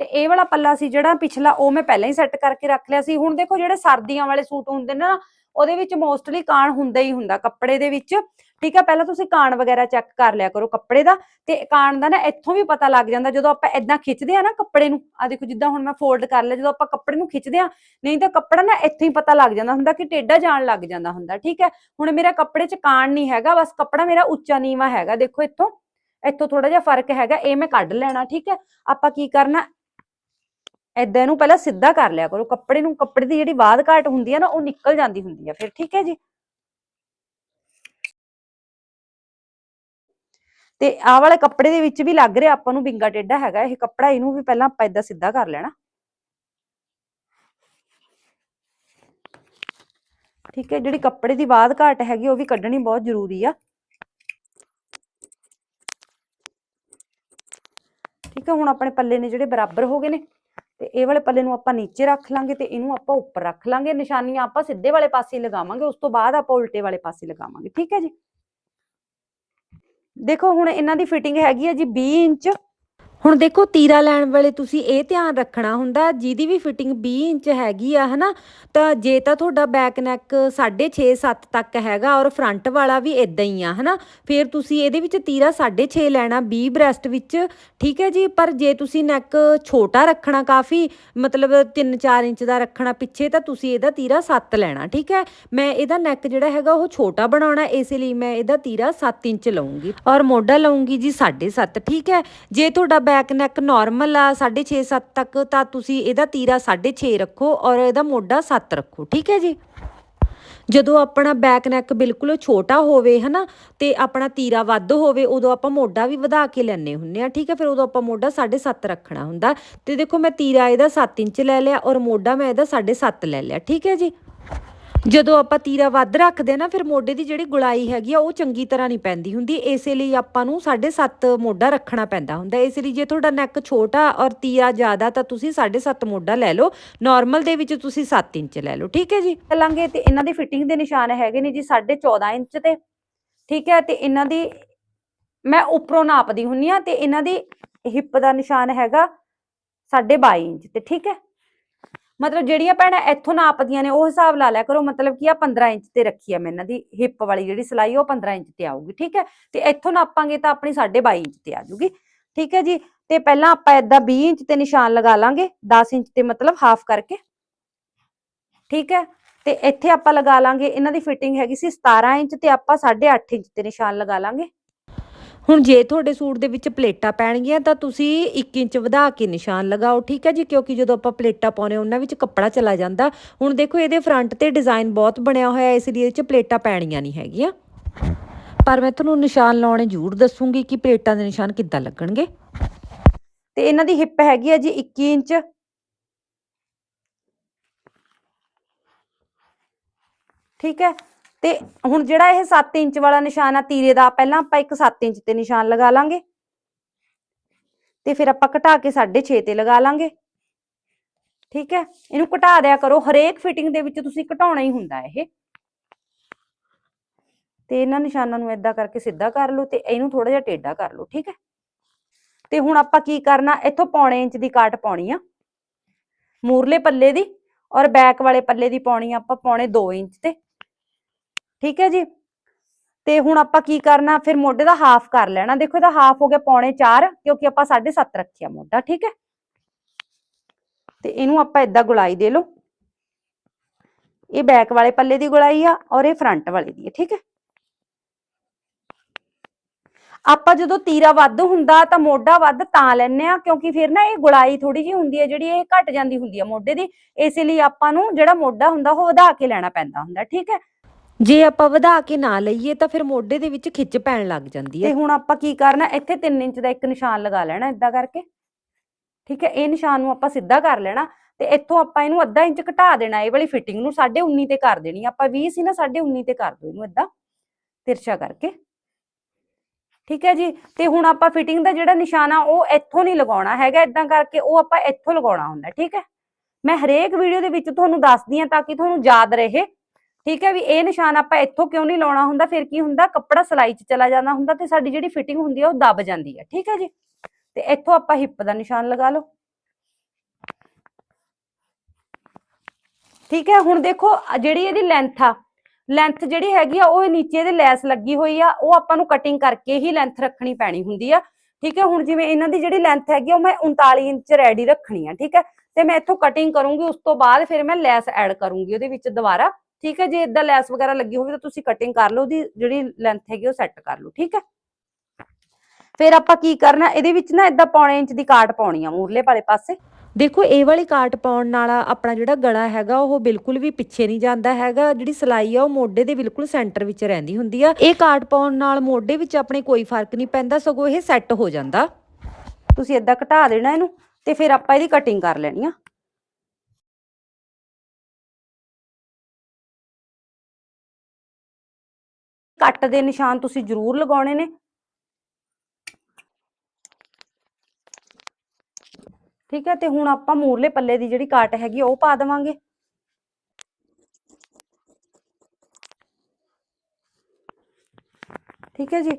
ਤੇ ਇਹ ਵਾਲਾ ਪੱਲਾ ਸੀ ਜਿਹੜਾ ਪਿਛਲਾ, ਉਹ ਮੈਂ ਪਹਿਲਾਂ ਹੀ ਸੈੱਟ ਕਰਕੇ ਰੱਖ ਲਿਆ ਸੀ। ਹੁਣ ਦੇਖੋ ਜਿਹੜੇ ਸਰਦੀਆਂ ਵਾਲੇ ਸੂਟ ਹੁੰਦੇ ਨੇ ਨਾ, ਉਹਦੇ ਵਿੱਚ ਮੋਸਟਲੀ ਕਾਣ ਹੁੰਦਾ ਹੀ ਹੁੰਦਾ ਕੱਪੜੇ ਦੇ ਵਿੱਚ। ਠੀਕ ਹੈ ਪਹਿਲਾਂ ਤੁਸੀਂ ਕਾਣ ਵਗੈਰਾ ਚੈੱਕ ਕਰ ਲਿਆ ਕਰੋ ਕੱਪੜੇ ਦਾ। ਤੇ ਕਾਣ ਦਾ ਨਾ ਇੱਥੋਂ ਵੀ ਪਤਾ ਲੱਗ ਜਾਂਦਾ ਜਦੋਂ ਆਪਾਂ ਇਦਾਂ ਖਿੱਚਦੇ ਆ ਨਾ ਕੱਪੜੇ ਨੂੰ। ਆ ਦੇਖੋ ਜਿੱਦਾਂ ਹੁਣ ਮੈਂ ਫੋਲਡ ਕਰ ਲਿਆ, ਜਦੋਂ ਆਪਾਂ ਕੱਪੜੇ ਨੂੰ ਖਿੱਚਦੇ ਆ, ਨਹੀਂ ਤਾਂ ਕੱਪੜਾ ਨਾ ਇੱਥੋਂ ਹੀ ਪਤਾ ਲੱਗ ਜਾਂਦਾ ਹੁੰਦਾ ਕਿ ਟੇਢਾ ਜਾਣ ਲੱਗ ਜਾਂਦਾ ਹੁੰਦਾ। ਠੀਕ ਹੈ ਹੁਣ ਮੇਰਾ ਕੱਪੜੇ 'ਚ ਕਾਣ ਨਹੀਂ ਹੈਗਾ, ਬਸ ਕੱਪੜਾ ਮੇਰਾ ਉੱਚਾ ਨੀਵਾ ਹੈਗਾ। ਦੇਖੋ ਇੱਥੋਂ ਇੱਥੋਂ ਥੋੜਾ ਜਿਹਾ ਫ਼ਰਕ ਹੈਗਾ, ਇਹ ਮੈਂ ਕੱਢ ਲੈਣਾ। ਠੀਕ ਹੈ ਆਪਾਂ ਕੀ ਕਰਨਾ ਏਦਾਂ ਇਹਨੂੰ ਪਹਿਲਾਂ ਸਿੱਧਾ ਕਰ ਲਿਆ ਕਰੋ। ਕੱਪੜੇ ਨੂੰ, ਕੱਪੜੇ ਦੀ ਜਿਹੜੀ ਬਾਦ ਘਾਟ ਹੁੰਦੀ ਆ ਨਾ, ਉਹ ਨਿਕਲ ਜਾਂਦੀ ਹੁੰਦੀ ਹੈ ਫਿਰ, ਠੀਕ ਹੈ ਜੀ? ਤੇ ਆਹ ਵਾਲੇ ਕੱਪੜੇ ਦੇ ਵਿੱਚ ਵੀ ਲੱਗ ਰਿਹਾ ਆਪਾਂ ਨੂੰ ਵਿੰਗਾ ਟੇਢਾ ਹੈਗਾ, ਇਹ ਕੱਪੜਾ ਇਹਨੂੰ ਵੀ ਪਹਿਲਾਂ ਆਪਾਂ ਏਦਾਂ ਸਿੱਧਾ ਕਰ ਲੈਣਾ। ਠੀਕ ਹੈ, ਜਿਹੜੀ ਕੱਪੜੇ ਦੀ ਬਾਦ ਘਾਟ ਹੈਗੀ, ਉਹ ਵੀ ਕੱਢਣੀ ਬਹੁਤ ਜ਼ਰੂਰੀ ਆ। ਠੀਕ ਹੈ, ਹੁਣ ਆਪਣੇ ਪੱਲੇ ਨੇ ਜਿਹੜੇ ਬਰਾਬਰ ਹੋ ਗਏ ਨੇ। ਤੇ ਇਹ ਵਾਲੇ ਪੱਲੇ ਨੂੰ ਆਪਾਂ ਨੀਚੇ ਰੱਖ ਲਾਂਗੇ ਤੇ ਇਹਨੂੰ ਆਪਾਂ ਉੱਪਰ ਰੱਖ ਲਾਂਗੇ। ਨਿਸ਼ਾਨੀਆਂ ਆਪਾਂ ਸਿੱਧੇ ਵਾਲੇ ਪਾਸੇ ਲਗਾਵਾਂਗੇ, ਉਸ ਤੋਂ ਬਾਅਦ ਆਪਾਂ ਉਲਟੇ ਵਾਲੇ ਪਾਸੇ ਲਗਾਵਾਂਗੇ। ਠੀਕ ਹੈ ਜੀ? ਦੇਖੋ, ਹੁਣ ਇਹਨਾਂ ਦੀ ਫਿਟਿੰਗ ਹੈਗੀ ਹੈ ਜੀ 20 ਇੰਚ। ਹੁਣ ਦੇਖੋ ਤੀਰਾ ਲੈਣ ਵੇਲੇ ਤੁਸੀਂ ਇਹ ਧਿਆਨ ਰੱਖਣਾ ਹੁੰਦਾ, ਜਿਹਦੀ ਵੀ ਫਿਟਿੰਗ 20 ਇੰਚ ਹੈਗੀ ਆ, ਹਨਾ, ਤਾਂ ਜੇ ਤਾਂ ਤੁਹਾਡਾ ਬੈਕ ਨੈਕ 6.5 7 ਤੱਕ ਹੈਗਾ ਔਰ ਫਰੰਟ ਵਾਲਾ ਵੀ ਇਦਾਂ ਹੀ ਆ, ਹਨਾ, ਫਿਰ ਤੁਸੀਂ ਇਹਦੇ ਵਿੱਚ ਤੀਰਾ 6.5 ਲੈਣਾ 20 ਬ੍ਰੈਸਟ ਵਿੱਚ, ਠੀਕ ਹੈ ਜੀ, ਪਰ ਜੇ ਤੁਸੀਂ ਨੈਕ ਛੋਟਾ ਰੱਖਣਾ ਕਾਫੀ, ਮਤਲਬ 3-4 ਇੰਚ ਦਾ ਰੱਖਣਾ ਪਿੱਛੇ, ਤਾਂ ਤੁਸੀਂ ਇਹਦਾ ਤੀਰਾ 7 ਲੈਣਾ, ਠੀਕ ਹੈ, ਮੈਂ ਇਹਦਾ ਨੈਕ ਜਿਹੜਾ ਹੈਗਾ ਉਹ ਛੋਟਾ ਬਣਾਉਣਾ, ਇਸੇ ਲਈ ਮੈਂ ਇਹਦਾ ਤੀਰਾ 7 ਇੰਚ ਲਵਾਂਗੀ ਔਰ ਮੋਢਾ ਲਵਾਂਗੀ ਜੀ 7.5 ਠੀਕ ਹੈ, ਜੇ ਤੁਹਾਡਾ ਬੈਕ ਨੈਕ ਨਾਰਮਲ ਆ 6.5 7 ਤੱਕ, ਤਾਂ ਤੁਸੀਂ ਇਹਦਾ ਤੀਰਾ 6.5 ਰੱਖੋ ਔਰ ਇਹਦਾ ਮੋਢਾ 7 ਰੱਖੋ, ਠੀਕ ਹੈ ਜੀ? ਜਦੋਂ ਆਪਣਾ ਬੈਕ ਨੈਕ ਬਿਲਕੁਲ ਛੋਟਾ ਹੋਵੇ, ਹਨਾ, ਤੇ ਆਪਣਾ ਤੀਰਾ ਵੱਧ ਹੋਵੇ, ਉਦੋਂ ਆਪਾਂ ਮੋਢਾ ਵੀ ਵਧਾ ਕੇ ਲੈਣੇ ਹੁੰਨੇ ਆ ਠੀਕ ਹੈ? ਫਿਰ ਉਦੋਂ ਆਪਾਂ ਮੋਢਾ 7.5 ਰੱਖਣਾ ਹੁੰਦਾ। ਤੇ ਦੇਖੋ ਮੈਂ ਤੀਰਾ ਇਹਦਾ 7 ਇੰਚ ਲੈ ਲਿਆ ਔਰ ਮੋਢਾ ਮੈਂ ਇਹਦਾ 7.5 ਲੈ ਲਿਆ, ਠੀਕ ਹੈ ਜੀ? ਜਦੋਂ ਆਪਾਂ ਤੀਰਾ ਵੱਧ ਰੱਖਦੇ ਨਾ, ਫਿਰ ਮੋਢੇ ਦੀ ਜਿਹੜੀ ਗੁਲਾਈ ਹੈਗੀ ਆ, ਉਹ ਚੰਗੀ ਤਰ੍ਹਾਂ ਨਹੀਂ ਪੈਂਦੀ ਹੁੰਦੀ। ਇਸੇ ਲਈ ਆਪਾਂ ਨੂੰ 7.5 ਮੋਢਾ ਰੱਖਣਾ ਪੈਂਦਾ ਹੁੰਦਾ। ਇਸ ਲਈ ਜੇ ਤੁਹਾਡਾ ਨੈਕ ਛੋਟਾ ਔਰ ਤੀਰਾ ਜ਼ਿਆਦਾ, ਤਾਂ ਤੁਸੀਂ 7.5 ਮੋਢਾ ਲੈ ਲਓ। ਨਾਰਮਲ ਦੇ ਵਿੱਚ ਤੁਸੀਂ 7 ਇੰਚ ਲੈ ਲਓ, ਠੀਕ ਹੈ ਜੀ? ਚੱਲਾਂਗੇ ਤੇ ਇਹਨਾਂ ਦੀ ਫਿਟਿੰਗ ਦੇ ਨਿਸ਼ਾਨ ਹੈਗੇ ਨੇ ਜੀ 14.5 ਇੰਚ ਤੇ, ਠੀਕ ਹੈ? ਤੇ ਇਹਨਾਂ ਦੀ ਮੈਂ ਉੱਪਰੋਂ ਨਾਪਦੀ ਹੁੰਨੀ ਆ ਤੇ ਇਹਨਾਂ ਦੀ ਹਿੱਪ ਦਾ ਨਿਸ਼ਾਨ ਹੈਗਾ 22 ਇੰਚ ਤੇ, ਠੀਕ ਹੈ? ਮਤਲਬ ਜਿਹੜੀਆਂ ਭੈਣਾਂ ਇੱਥੋਂ ਨਾਪਦੀਆਂ ਨੇ, ਉਹ ਹਿਸਾਬ ਲਾ ਲਿਆ ਕਰੋ, ਮਤਲਬ ਕਿ ਆ 15 ਇੰਚ ਤੇ ਰੱਖੀ ਆ ਮੈਂ ਇਹਨਾਂ ਦੀ, ਹਿੱਪ ਵਾਲੀ ਜਿਹੜੀ ਸਿਲਾਈ, ਉਹ 15 ਇੰਚ ਤੇ ਆਊਗੀ, ਠੀਕ ਹੈ? ਤੇ ਇੱਥੋਂ ਨਾਪਾਂਗੇ ਤਾਂ ਆਪਣੀ 22 ਇੰਚ ਤੇ ਆ ਜਾਊਗੀ ਠੀਕ ਹੈ ਜੀ? ਤੇ ਪਹਿਲਾਂ ਆਪਾਂ ਏਦਾਂ 20 ਇੰਚ ਤੇ ਨਿਸ਼ਾਨ ਲਗਾ ਲਾਂਗੇ 10 ਇੰਚ ਤੇ ਮਤਲਬ ਹਾਫ ਕਰਕੇ, ਠੀਕ ਹੈ? ਤੇ ਇੱਥੇ ਆਪਾਂ ਲਗਾ ਲਾਂਗੇ, ਇਹਨਾਂ ਦੀ ਫਿਟਿੰਗ ਹੈਗੀ ਸੀ 17 ਇੰਚ ਤੇ ਆਪਾਂ 8.5 ਇੰਚ ਤੇ ਨਿਸ਼ਾਨ ਲਗਾ ਲਾਂਗੇ ਹੁਣ ਜੇ ਤੁਹਾਡੇ ਸੂਟ ਦੇ ਵਿੱਚ ਪਲੇਟਾਂ ਪੈਣਗੀਆਂ, ਤਾਂ ਤੁਸੀਂ 1 ਇੰਚ ਵਧਾ ਕੇ ਨਿਸ਼ਾਨ ਲਗਾਓ, ਠੀਕ ਹੈ ਜੀ? ਕਿਉਂਕਿ ਜਦੋਂ ਆਪਾਂ ਪਲੇਟਾਂ ਪਾਉਨੇ ਉਹਨਾਂ ਵਿੱਚ ਕੱਪੜਾ ਚਲਾ ਜਾਂਦਾ। ਹੁਣ ਦੇਖੋ, ਇਹਦੇ ਫਰੰਟ ਤੇ ਡਿਜ਼ਾਈਨ ਬਹੁਤ ਬਣਿਆ ਹੋਇਆ ਇਸ ਲਈ ਇਹ 'ਚ ਪਲੇਟਾਂ ਪੈਣੀਆਂ ਨਹੀਂ ਹੈਗੀਆਂ। ਪਰ ਮੈਂ ਤੁਹਾਨੂੰ ਨਿਸ਼ਾਨ ਲਾਉਣੇ ਜ਼ਰੂਰ ਦੱਸੂਗੀ ਕਿ ਪਲੇਟਾਂ ਦੇ ਨਿਸ਼ਾਨ ਕਿੱਦਾਂ ਲੱਗਣਗੇ। ਤੇ ਇਹਨਾਂ ਦੀ ਹਿੱਪ ਹੈਗੀ ਆ ਜੀ 21 ਇੰਚ। ਠੀਕ ਹੈ? ਤੇ ਹੁਣ ਜਿਹੜਾ ਇਹ 7 ਇੰਚ ਵਾਲਾ ਨਿਸ਼ਾਨ ਆ ਤੀਰੇ ਦਾ, ਪਹਿਲਾਂ ਆਪਾਂ ਇੱਕ 7 ਇੰਚ ਤੇ ਨਿਸ਼ਾਨ ਲਗਾ ਲਾਂਗੇ। ਤੇ ਫਿਰ ਆਪਾਂ ਘਟਾ ਕੇ 6.5 ਤੇ ਲਗਾ ਲਾਂਗੇ। ਠੀਕ ਹੈ? ਇਹਨੂੰ ਘਟਾ ਦਿਆ ਕਰੋ। ਹਰੇਕ ਫਿਟਿੰਗ ਦੇ ਵਿੱਚ ਤੁਸੀਂ ਘਟਾਉਣਾ ਹੀ ਹੁੰਦਾ ਇਹ। ਤੇ ਇਹਨਾਂ ਨਿਸ਼ਾਨਾਂ ਨੂੰ ਏਦਾਂ ਕਰਕੇ ਸਿੱਧਾ ਕਰ ਲਓ ਤੇ ਇਹਨੂੰ ਥੋੜਾ ਜਿਹਾ ਟੇਢਾ ਕਰ ਲਓ, ਠੀਕ ਹੈ? ਤੇ ਹੁਣ ਆਪਾਂ ਕੀ ਕਰਨਾ? ਇੱਥੋਂ ਪੌਣੇ ਇੰਚ ਦੀ ਕਾਟ ਪਾਉਣੀ ਆ। ਮੂਰਲੇ ਪੱਲੇ ਦੀ ਔਰ ਬੈਕ ਵਾਲੇ ਪੱਲੇ ਦੀ ਪਾਉਣੀ ਆਪਾਂ ਪੌਣੇ 2 ਇੰਚ ਤੇ। ਠੀਕ ਹੈ ਜੀ? ਤੇ ਹੁਣ ਆਪਾਂ ਕੀ ਕਰਨਾ? ਫਿਰ ਮੋਢੇ ਦਾ ਹਾਫ ਕਰ ਲੈਣਾ। ਦੇਖੋ ਇਹਦਾ ਹਾਫ ਹੋ ਗਿਆ ਪੌਣੇ 4 ਕਿਉਂਕਿ ਆਪਾਂ 7.5 ਰੱਖਿਆ ਮੋਢਾ, ਠੀਕ ਹੈ? ਤੇ ਇਹਨੂੰ ਆਪਾਂ ਇਦਾਂ ਗੁਲਾਈ ਦੇ ਲਓ। ਇਹ ਬੈਕ ਵਾਲੇ ਪੱਲੇ ਦੀ ਗੁਲਾਈ ਆ ਔਰ ਇਹ ਫਰੰਟ ਵਾਲੇ ਦੀ ਹੈ ਠੀਕ ਹੈ? ਆਪਾਂ ਜਦੋਂ ਤੀਰਾ ਵੱਧ ਹੁੰਦਾ ਤਾਂ ਮੋਢਾ ਵੱਧ ਤਾਂ ਲੈਨੇ ਆ ਕਿਉਂਕਿ ਫਿਰ ਨਾ ਇਹ ਗੁਲਾਈ ਥੋੜੀ ਜਿਹੀ ਹੁੰਦੀ ਹੈ, ਜਿਹੜੀ ਇਹ ਘਟ ਜਾਂਦੀ ਹੁੰਦੀ ਹੈ ਮੋਢੇ ਦੀ। ਇਸੇ ਲਈ ਆਪਾਂ ਨੂੰ ਜਿਹੜਾ ਮੋਢਾ ਹੁੰਦਾ ਉਹ ਵਧਾ ਕੇ ਲੈਣਾ ਪੈਂਦਾ ਹੁੰਦਾ, ਠੀਕ ਹੈ? ਜੇ ਆਪਾਂ ਵਧਾ ਕੇ ਨਾ ਲਈਏ ਤਾਂ ਫਿਰ ਮੋਢੇ ਦੇ ਵਿੱਚ ਖਿੱਚ ਪੈਣ ਲੱਗ ਜਾਂਦੀ ਤੇ ਹੈ। ਹੁਣ ਆਪਾਂ ਕੀ ਕਰਨਾ ਇੱਥੇ 3 ਇੰਚ ਦਾ ਇੱਕ ਨਿਸ਼ਾਨ ਲਗਾ ਲੈਣਾ ਇਦਾਂ ਕਰਕੇ। ਠੀਕ ਹੈ ਇਹ ਨਿਸ਼ਾਨ ਨੂੰ ਆਪਾਂ ਸਿੱਧਾ ਕਰ ਲੈਣਾ ਤੇ ਇੱਥੋਂ ਆਪਾਂ ਇਹਨੂੰ ਅੱਧਾ ਇੰਚ ਘਟਾ ਦੇਣਾ ਇਹ ਵਾਲੀ ਫਿਟਿੰਗ ਨੂੰ 19.5 ਤੇ ਕਰ ਦੇਣੀ। ਆਪਾਂ 20 ਸੀ ਨਾ 19.5 ਤੇ ਕਰ ਦੋ ਇਹਨੂੰ ਏਦਾਂ ਤਿਰਛਾ ਕਰਕੇ। ਠੀਕ ਹੈ ਜੀ ਤੇ ਹੁਣ ਆਪਾਂ ਫਿਟਿੰਗ ਦਾ ਜਿਹੜਾ ਨਿਸ਼ਾਨ ਆ ਉਹ ਇੱਥੋਂ ਨਹੀਂ ਲਗਾਉਣਾ ਹੈਗਾ ਇਦਾਂ ਕਰਕੇ ਉਹ ਆਪਾਂ ਇੱਥੋਂ ਲਗਾਉਣਾ ਹੁੰਦਾ ਠੀਕ ਹੈ। ਮੈਂ ਹਰੇਕ ਵੀਡੀਓ ਦੇ ਵਿੱਚ ਤੁਹਾਨੂੰ ਦੱਸਦੀ ਆ ਤਾਂ ਕਿ ਤੁਹਾਨੂੰ ਯਾਦ ਰਹੇ। ਠੀਕ ਹੈ ਵੀ ਇਹ ਨਿਸ਼ਾਨ ਆਪਾਂ ਇੱਥੋਂ ਕਿਉਂ ਨਹੀਂ ਲਾਉਣਾ ਹੁੰਦਾ? ਫਿਰ ਕੀ ਹੁੰਦਾ? ਕੱਪੜਾ ਸਲਾਈ 'ਚ ਚਲਾ ਜਾਂਦਾ ਹੁੰਦਾ ਤੇ ਸਾਡੀ ਜਿਹੜੀ ਫਿਟਿੰਗ ਹੁੰਦੀ ਆ ਉਹ ਦੱਬ ਜਾਂਦੀ ਹੈ ਠੀਕ ਹੈ ਜੀ? ਤੇ ਇੱਥੋਂ ਆਪਾਂ ਹਿੱਪ ਦਾ ਨਿਸ਼ਾਨ ਲਗਾ ਲਓ। ਠੀਕ ਹੈ, ਹੁਣ ਦੇਖੋ ਜਿਹੜੀ ਇਹਦੀ ਲੈਂਥ ਆ ਲੈਂਥ ਜਿਹੜੀ ਹੈਗੀ ਆ, ਉਹ ਨੀਚੇ ਦੇ ਲੈਸ ਲੱਗੀ ਹੋਈ ਆ, ਉਹ ਆਪਾਂ ਨੂੰ ਕਟਿੰਗ ਕਰਕੇ ਹੀ ਲੈਂਥ ਰੱਖਣੀ ਪੈਣੀ ਹੁੰਦੀ ਆ। ਠੀਕ ਹੈ, ਹੁਣ ਜਿਵੇਂ ਇਹਨਾਂ ਦੀ ਜਿਹੜੀ ਲੈਂਥ ਹੈਗੀ ਆ, ਉਹ ਮੈਂ 39 ਇੰਚ ਰੈਡੀ ਰੱਖਣੀ ਆ, ਠੀਕ ਹੈ? ਤੇ ਮੈਂ ਇੱਥੋਂ ਕਟਿੰਗ ਕਰੂੰਗੀ, ਉਸ ਤੋਂ ਬਾਅਦ ਫਿਰ ਮੈਂ ਲੈਸ ਐਡ ਕਰੂੰਗੀ ਉਹਦੇ ਵਿੱਚ ਦੁਬਾਰਾ। ਠੀਕ ਹੈ ਜੇ ਇਦਾਂ ਲੈਸ ਵਗੈਰਾ ਲੱਗੀ ਹੋਵੇ ਤਾਂ ਤੁਸੀਂ ਕਟਿੰਗ ਕਰ ਲਓ ਉਹਦੀ ਜਿਹੜੀ ਲੈਂਥ ਹੈਗੀ ਉਹ ਸੈੱਟ ਕਰ ਲਓ ਠੀਕ ਹੈ। ਫਿਰ ਆਪਾਂ ਕੀ ਕਰਨਾ ਇਹਦੇ ਵਿੱਚ ਨਾ ਇਦਾਂ ਪੌਣੇ ਇੰਚ ਦੀ ਕਾਟ ਪਾਉਣੀ ਆ ਮੂਰਲੇ ਵਾਲੇ ਪਾਸੇ। ਦੇਖੋ ਇਹ ਵਾਲੀ ਕਾਟ ਪਾਉਣ ਨਾਲ ਆਪਣਾ ਜਿਹੜਾ ਗਲਾ ਹੈਗਾ ਉਹ ਬਿਲਕੁਲ ਵੀ ਪਿੱਛੇ ਨਹੀਂ ਜਾਂਦਾ ਹੈਗਾ ਜਿਹੜੀ ਸਲਾਈ ਆ ਉਹ ਮੋਢੇ ਦੇ ਬਿਲਕੁਲ ਸੈਂਟਰ ਵਿੱਚ ਰਹਿੰਦੀ ਹੁੰਦੀ ਆ। ਇਹ ਕਾਟ ਪਾਉਣ ਨਾਲ ਮੋਢੇ ਵਿੱਚ ਆਪਣੇ ਕੋਈ ਫ਼ਰਕ ਨਹੀਂ ਪੈਂਦਾ ਸਗੋਂ ਇਹ ਸੈੱਟ ਹੋ ਜਾਂਦਾ। ਤੁਸੀਂ ਇਦਾਂ ਘਟਾ ਦੇਣਾ ਇਹਨੂੰ ਤੇ ਫਿਰ ਆਪਾਂ ਇਹਦੀ ਕਟਿੰਗ ਕਰ ਲੈਣੀ ਆ। ਕੱਟ ਦੇ ਨਿਸ਼ਾਨ ਤੁਸੀਂ ਜ਼ਰੂਰ ਲਗਾਉਣੇ ਨੇ। ਠੀਕ ਹੈ, ਤੇ ਹੁਣ ਆਪਾਂ ਮੂਰਲੇ ਪੱਲੇ ਦੀ ਜਿਹੜੀ ਕੱਟ ਹੈਗੀ ਉਹ ਪਾ ਦੇਵਾਂਗੇ। ਠੀਕ ਹੈ ਜੀ,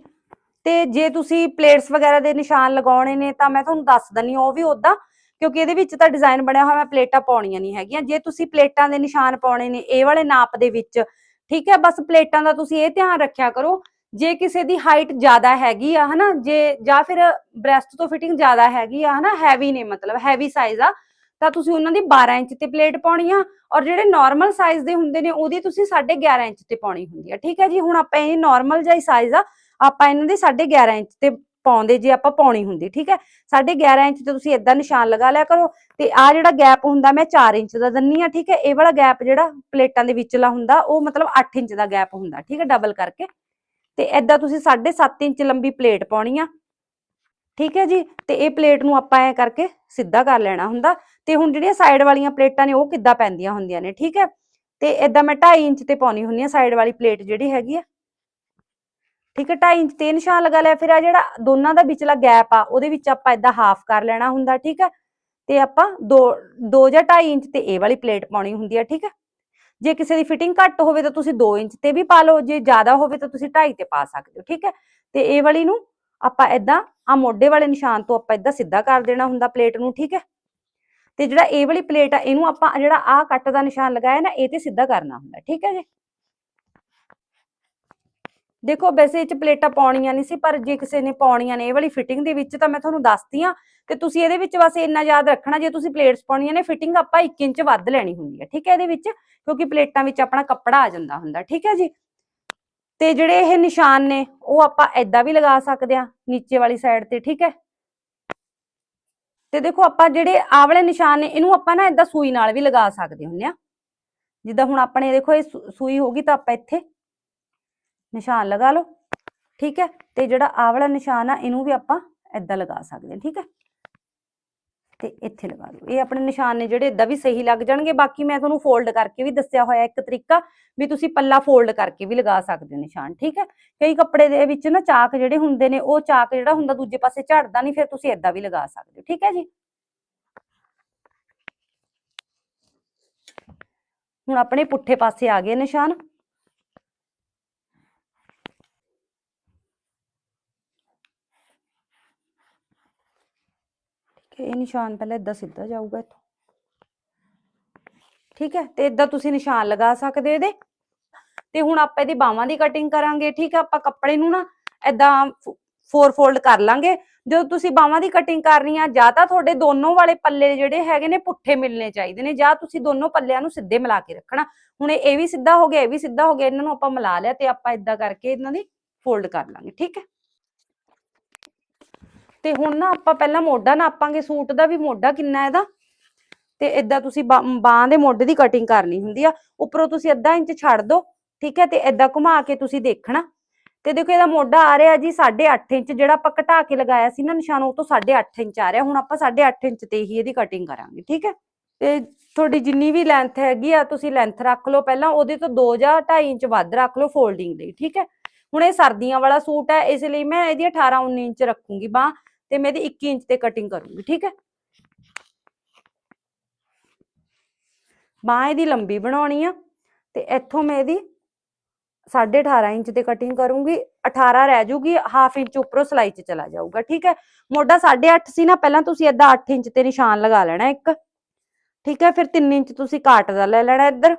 ਤੇ ਜੇ ਤੁਸੀਂ ਪਲੇਟਸ ਵਗੈਰਾ ਦੇ ਨਿਸ਼ਾਨ ਲਗਾਉਣੇ ਨੇ, ਤਾਂ ਮੈਂ ਤੁਹਾਨੂੰ ਦੱਸ ਦਨੀ ਉਹ ਵੀ ਉਦਾਂ ਕਿਉਂਕਿ ਇਹਦੇ ਵਿੱਚ ਤਾਂ ਡਿਜ਼ਾਈਨ ਬਣਿਆ ਹੋਇਆ, ਮੈਂ ਪਲੇਟਾਂ ਪਾਉਣੀਆਂ ਨਹੀਂ ਹੈਗੀਆਂ। ਜੇ ਤੁਸੀਂ ਪਲੇਟਾਂ ਦੇ ਨਿਸ਼ਾਨ ਪਾਉਣੇ ਨੇ, ਇਹ ਵਾਲੇ ਨਾਪ ਦੇ ਵਿੱਚ ਠੀਕ ਹੈ, ਬਸ ਪਲੇਟਾਂ ਦਾ ਤੁਸੀਂ ਇਹ ਧਿਆਨ ਰੱਖਿਆ ਕਰੋ, ਜੇ ਕਿਸੇ ਦੀ ਹਾਈਟ ਜ਼ਿਆਦਾ ਹੈਗੀ ਆ, ਹਨਾ, ਜੇ, ਜਾਂ ਫਿਰ ਬ੍ਰੈਸਟ ਤੋਂ ਫਿਟਿੰਗ ਜ਼ਿਆਦਾ ਹੈਗੀ ਆ, ਹਨਾ ਹੈਵੀ ਨੇ ਮਤਲਬ ਹੈਵੀ ਸਾਈਜ਼ ਆ, ਤਾਂ ਤੁਸੀਂ ਉਹਨਾਂ ਦੀ 12 ਇੰਚ ਤੇ ਪਲੇਟ ਪਾਉਣੀ ਆ, ਔਰ ਜਿਹੜੇ ਨਾਰਮਲ ਸਾਈਜ਼ ਦੇ ਹੁੰਦੇ ਨੇ, ਉਹਦੀ ਤੁਸੀਂ 11.5 ਇੰਚ ਤੇ ਪਾਉਣੀ ਹੁੰਦੀ ਆ, ਠੀਕ ਹੈ ਜੀ? ਹੁਣ ਆਪਾਂ ਇਹ ਨਾਰਮਲ ਜਿਹਾ ਸਾਈਜ਼ ਆ, ਆਪਾਂ ਇਹਨਾਂ ਦੇ 11.5 ਇੰਚ ਤੇ ਪਾਉਂਦੇ ਜੇ ਆਪਾਂ ਪਾਉਣੀ ਹੁੰਦੀ, ਠੀਕ ਹੈ? 11.5 ਇੰਚ ਤੇ ਤੁਸੀਂ ਇਦਾਂ ਨਿਸ਼ਾਨ ਲਗਾ ਲਿਆ ਕਰੋ ਤੇ ਆ ਜਿਹੜਾ ਗੈਪ ਹੁੰਦਾ ਮੈਂ 4 ਇੰਚ ਦਾ ਦਿੰਨੀ ਆ ਠੀਕ ਹੈ? ਇਹ ਵਾਲਾ ਗੈਪ ਜਿਹੜਾ ਪਲੇਟਾਂ ਦੇ ਵਿਚਲਾ ਹੁੰਦਾ, ਉਹ ਮਤਲਬ 8 ਇੰਚ ਦਾ ਗੈਪ ਹੁੰਦਾ, ਠੀਕ ਹੈ? ਡਬਲ ਕਰਕੇ। ਤੇ ਇਦਾਂ ਤੁਸੀਂ 7.5 ਇੰਚ ਲੰਬੀ ਪਲੇਟ ਪਾਉਣੀ ਆ, ਠੀਕ ਹੈ ਜੀ? ਤੇ ਇਹ ਪਲੇਟ ਨੂੰ ਆਪਾਂ ਐ ਕਰਕੇ ਸਿੱਧਾ ਕਰ ਲੈਣਾ ਹੁੰਦਾ। ਤੇ ਹੁਣ ਜਿਹੜੀਆਂ ਸਾਈਡ ਵਾਲੀਆਂ ਪਲੇਟਾਂ ਨੇ, ਉਹ ਕਿੱਦਾਂ ਪੈਂਦੀਆਂ ਹੁੰਦੀਆਂ ਨੇ, ਠੀਕ ਹੈ? ਤੇ ਇਦਾਂ ਮੈਂ 2.5 ਇੰਚ ਤੇ ਪਾਉਣੀ ਹੁੰਦੀ ਆ ਸਾਈਡ ਵਾਲੀ ਪਲੇਟ ਜਿਹੜੀ ਹੈਗੀ ਆ। ਠੀਕ ਹੈ 2.5 ਇੰਚ ਤੇ ਨਿਸ਼ਾਨ ਲਗਾ ਲਿਆ, ਫਿਰ ਆ ਜਿਹੜਾ ਦੋਨਾਂ ਦਾ ਵਿਚਲਾ ਗੈਪ ਆ, ਉਹਦੇ ਵਿੱਚ ਆਪਾਂ ਇਦਾਂ ਹਾਫ ਕਰ ਲੈਣਾ ਹੁੰਦਾ, ਠੀਕ ਹੈ ਤੇ ਆਪਾਂ 2 2 ਜਾਂ 2.5 ਇੰਚ ਤੇ ਇਹ ਵਾਲੀ ਪਲੇਟ ਪਾਉਣੀ ਹੁੰਦੀ ਆ, ਠੀਕ ਹੈ ਜੇ ਕਿਸੇ ਦੀ ਫਿਟਿੰਗ ਘੱਟ ਹੋਵੇ ਤਾਂ ਤੁਸੀਂ 2 ਇੰਚ ਤੇ ਵੀ ਪਾ ਲਓ, ਜੇ ਜ਼ਿਆਦਾ ਹੋਵੇ ਤਾਂ ਤੁਸੀਂ 2.5 ਤੇ ਪਾ ਸਕਦੇ ਹੋ, ਠੀਕ ਹੈ ਤੇ ਇਹ ਵਾਲੀ ਨੂੰ ਆਪਾਂ ਇਦਾਂ ਆ ਮੋਢੇ ਵਾਲੇ ਨਿਸ਼ਾਨ ਤੋਂ ਆਪਾਂ ਇਦਾਂ ਸਿੱਧਾ ਕਰ ਦੇਣਾ ਹੁੰਦਾ ਪਲੇਟ ਨੂੰ, ਠੀਕ ਹੈ ਤੇ ਜਿਹੜਾ ਇਹ ਵਾਲੀ ਪਲੇਟ ਆ, ਇਹਨੂੰ ਆਪਾਂ ਜਿਹੜਾ ਆ ਕੱਟ ਦਾ ਨਿਸ਼ਾਨ ਲਗਾਇਆ ਨਾ, ਇਹ ਤੇ ਸਿੱਧਾ ਕਰਨਾ ਹੁੰਦਾ, ਠੀਕ ਹੈ ਜੀ? ਦੇਖੋ ਵੈਸੇ ਇਹ ਚ ਪਲੇਟਾਂ ਪਾਉਣੀਆਂ ਨਹੀਂ ਸੀ, ਪਰ ਜੇ ਕਿਸੇ ਨੇ ਪਾਉਣੀਆਂ ਨੇ, ਇਹ ਵਾਲੀ ਫਿਟਿੰਗ ਦੇ ਵਿੱਚ ਤਾਂ ਮੈਂ ਤੁਹਾਨੂੰ ਦੱਸਦੀ ਆ ਤੇ ਤੁਸੀਂ ਇਹਦੇ ਵਿੱਚ ਬਸ ਇੰਨਾ ਯਾਦ ਰੱਖਣਾ, ਜੇ ਤੁਸੀਂ ਪਲੇਟਸ ਪਾਉਣੀਆਂ ਨੇ ਫਿਟਿੰਗ ਆਪਾਂ 1 ਇੰਚ ਵੱਧ ਲੈਣੀ ਹੁੰਦੀ ਹੈ, ਠੀਕ ਹੈ ਇਹਦੇ ਵਿੱਚ? ਕਿਉਂਕਿ ਪਲੇਟਾਂ ਵਿੱਚ ਆਪਣਾ ਕੱਪੜਾ ਆ ਜਾਂਦਾ ਹੁੰਦਾ, ਠੀਕ ਹੈ ਜੀ? ਤੇ ਜਿਹੜੇ ਇਹ ਨਿਸ਼ਾਨ ਨੇ, ਉਹ ਆਪਾਂ ਐਦਾਂ ਵੀ ਲਗਾ ਸਕਦੇ ਆ ਨੀਚੇ ਵਾਲੀ ਸਾਈਡ ਤੇ, ਠੀਕ ਹੈ? ਤੇ ਦੇਖੋ ਆਪਾਂ ਜਿਹੜੇ ਆ ਵਾਲੇ ਨਿਸ਼ਾਨ ਨੇ, ਇਹਨੂੰ ਆਪਾਂ ਨਾ ਐਦਾਂ ਸੂਈ ਨਾਲ ਵੀ ਲਗਾ ਸਕਦੇ ਹੁੰਨੇ ਆ ਜਿੱਦਾਂ ਹੁਣ ਆਪਣੇ ਦੇਖੋ ਇਹ ਸੂਈ ਹੋਗੀ ਤਾਂ ਆਪਾਂ ਇੱਥੇ ਨਿਸ਼ਾਨ ਲਗਾ ਲਓ, ਠੀਕ ਹੈ? ਤੇ ਜਿਹੜਾ ਆਹ ਵਾਲਾ ਨਿਸ਼ਾਨ ਆ, ਇਹਨੂੰ ਵੀ ਆਪਾਂ ਐਦਾਂ ਲਗਾ ਸਕਦੇ ਹਾਂ, ਠੀਕ ਹੈ? ਤੇ ਇੱਥੇ ਲਗਾ ਲਓ ਇਹ ਆਪਣੇ ਨਿਸ਼ਾਨ ਨੇ ਜਿਹੜੇ ਇਦਾਂ ਵੀ ਸਹੀ ਲੱਗ ਜਾਣਗੇ, ਬਾਕੀ ਮੈਂ ਤੁਹਾਨੂੰ ਫੋਲਡ ਕਰਕੇ ਵੀ ਦੱਸਿਆ ਹੋਇਆ ਇੱਕ ਤਰੀਕਾ ਵੀ ਤੁਸੀਂ ਪੱਲਾ ਫੋਲਡ ਕਰਕੇ ਵੀ ਲਗਾ ਸਕਦੇ ਹੋ ਨਿਸ਼ਾਨ, ਠੀਕ ਹੈ? ਕਈ ਕੱਪੜੇ ਦੇ ਵਿੱਚ ਨਾ ਚਾਕ ਜਿਹੜੇ ਹੁੰਦੇ ਨੇ, ਉਹ ਚਾਕ ਜਿਹੜਾ ਹੁੰਦਾ ਦੂਜੇ ਪਾਸੇ ਝੜਦਾ ਨਹੀਂ, ਫਿਰ ਤੁਸੀਂ ਇਦਾਂ ਵੀ ਲਗਾ ਸਕਦੇ ਹੋ, ਠੀਕ ਹੈ ਜੀ? ਹੁਣ ਆਪਣੇ ਪੁੱਠੇ ਪਾਸੇ ਆ ਗਏ ਨਿਸ਼ਾਨ। ਠੀਕ ਇਹ ਨਿਸ਼ਾਨ ਪਹਿਲਾਂ ਇਦਾਂ ਸਿੱਧਾ ਜਾਊਗਾ ਇੱਥੋਂ। ਠੀਕ ਹੈ? ਤੇ ਇਦਾਂ ਤੁਸੀਂ ਨਿਸ਼ਾਨ ਲਗਾ ਸਕਦੇ ਹੋ ਇਹਦੇ। ਤੇ ਹੁਣ ਆਪਾਂ ਇਹਦੀ ਬਾਹਾਂ ਦੀ ਕਟਿੰਗ ਕਰਾਂਗੇ, ਠੀਕ ਹੈ? ਆਪਾਂ ਕੱਪੜੇ ਨੂੰ ਨਾ ਇਦਾਂ ਫੋਰ ਫੋਲਡ ਕਰ ਲਾਂਗੇ। ਜਦੋਂ ਤੁਸੀਂ ਬਾਹਾਂ ਦੀ ਕਟਿੰਗ ਕਰਨੀ ਆ ਜਾਂ ਤਾਂ ਤੁਹਾਡੇ ਦੋਨੋਂ ਵਾਲੇ ਪੱਲੇ ਜਿਹੜੇ ਹੈਗੇ ਨੇ ਪੁੱਠੇ ਮਿਲਨੇ ਚਾਹੀਦੇ ਨੇ, ਜਾਂ ਤੁਸੀਂ ਦੋਨੋਂ ਪੱਲਿਆਂ ਨੂੰ ਸਿੱਧੇ ਮਿਲਾ ਕੇ ਰੱਖਣਾ। ਹੁਣ ਇਹ ਵੀ ਸਿੱਧਾ ਹੋ ਗਿਆ, ਇਹ ਵੀ ਸਿੱਧਾ ਹੋ ਗਿਆ, ਇਹਨਾਂ ਨੂੰ ਆਪਾਂ ਮਿਲਾ ਲਿਆ ਤੇ ਆਪਾਂ ਇਦਾਂ ਕਰਕੇ ਇਹਨਾਂ ਦੀ ਫੋਲਡ ਕਰ ਲਾਂਗੇ, ਠੀਕ ਹੈ? ਤੇ ਹੁਣ ਨਾ ਆਪਾਂ ਪਹਿਲਾਂ ਮੋਢਾ ਨਾਪਾਂਗੇ, ਸੂਟ ਦਾ ਵੀ ਮੋਢਾ ਕਿੰਨਾ ਇਹਦਾ? ਤੇ ਇਦਾਂ ਤੁਸੀਂ ਬਾਹ ਦੇ ਮੋਢੇ ਦੀ ਕਟਿੰਗ ਕਰਨੀ ਹੁੰਦੀ ਆ, ਉੱਪਰੋਂ ਤੁਸੀਂ ਅੱਧਾ ਇੰਚ ਛੱਡ ਦਿਓ ਠੀਕ ਹੈ? ਤੇ ਇਦਾਂ ਘੁਮਾ ਕੇ ਤੁਸੀਂ ਦੇਖਣਾ। ਤੇ ਦੇਖੋ ਇਹਦਾ ਮੋਢਾ ਆ ਰਿਹਾ ਜੀ 8.5 ਇੰਚ, ਜਿਹੜਾ ਆਪਾਂ ਘਟਾ ਕੇ ਲਗਾਇਆ ਸੀ ਨਾ ਨਿਸ਼ਾਨ, ਉਹ ਤੋਂ 8.5 ਇੰਚ ਆ ਰਿਹਾ। ਹੁਣ ਆਪਾਂ 8.5 ਇੰਚ ਤੇ ਹੀ ਇਹਦੀ ਕਟਿੰਗ ਕਰਾਂਗੇ, ਠੀਕ ਹੈ? ਤੇ ਤੁਹਾਡੀ ਜਿੰਨੀ ਵੀ ਲੈਂਥ ਹੈਗੀ ਆ, ਤੁਸੀਂ ਲੈਂਥ ਰੱਖ ਲਓ ਪਹਿਲਾਂ, ਉਹਦੇ ਤੋਂ 2 ਜਾਂ 2.5 ਇੰਚ ਵੱਧ ਰੱਖ ਲਓ ਫੋਲਡਿੰਗ ਲਈ, ਠੀਕ ਹੈ? ਹੁਣ ਇਹ ਸਰਦੀਆਂ ਵਾਲਾ ਸੂਟ ਹੈ, ਇਸ ਲਈ ਮੈਂ ਇਹਦੀ 18 19 ਇੰਚ ਰੱਖੂੰਗੀ ਬਾਹ। ਤੇ ਮੈਂ ਇਹਦੀ 21 ਇੰਚ ਤੇ ਕਟਿੰਗ ਕਰੂੰਗੀ, ਠੀਕ ਹੈ? ਬਾਹ ਇਹਦੀ ਲੰਬੀ ਬਣਾਉਣੀ ਆ ਤੇ ਇੱਥੋਂ ਮੈਂ ਇਹਦੀ 18.5 ਇੰਚ ਤੇ ਕਟਿੰਗ ਕਰੂੰਗੀ 18 ਰਹਿ ਜੂਗੀ ਹਾਫ ਇੰਚ ਉੱਪਰੋਂ ਸਲਾਈ 'ਚ ਚਲਾ ਜਾਊਗਾ, ਠੀਕ ਹੈ? ਮੋਢਾ 8.5 ਸੀ ਨਾ, ਪਹਿਲਾਂ ਤੁਸੀਂ ਏਦਾਂ 8 ਇੰਚ ਤੇ ਨਿਸ਼ਾਨ ਲਗਾ ਲੈਣਾ ਇੱਕ, ਠੀਕ ਹੈ? ਫਿਰ 3 ਇੰਚ ਤੁਸੀਂ ਕਾਟ ਦਾ ਲੈ ਲੈਣਾ ਇੱਧਰ।